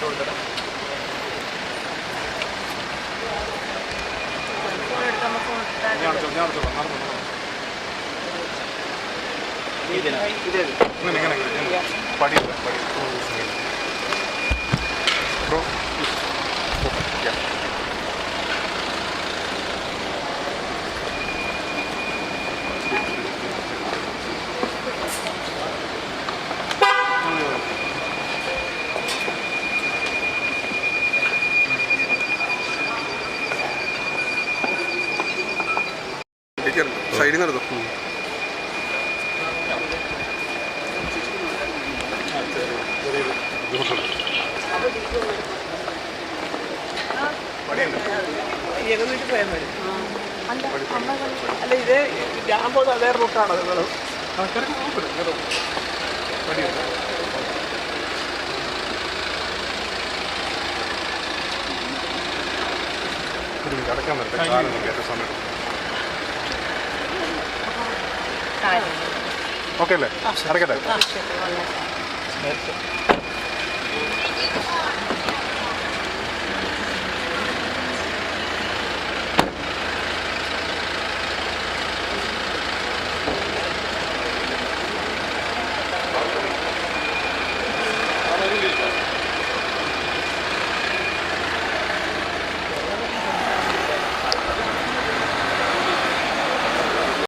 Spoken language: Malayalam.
കയ്യിൽ കൊടുത്തത് ഇതിന്. ഇതിനാ. ഇങ്ങനെ ഇങ്ങനെ ഇങ്ങനെ. പടിയില്ല പടിയില്ല സൈഡിൽ നടന്നു? അല്ല ഇത് ഞാൻ പോകുന്ന അതേ റൂട്ടാണ് നിങ്ങൾ അടക്കാൻ വരട്ടെ. കാലൊന്നും കേട്ട സമയം ഓക്കെ അല്ലേ? ഇറക്കട്ടെ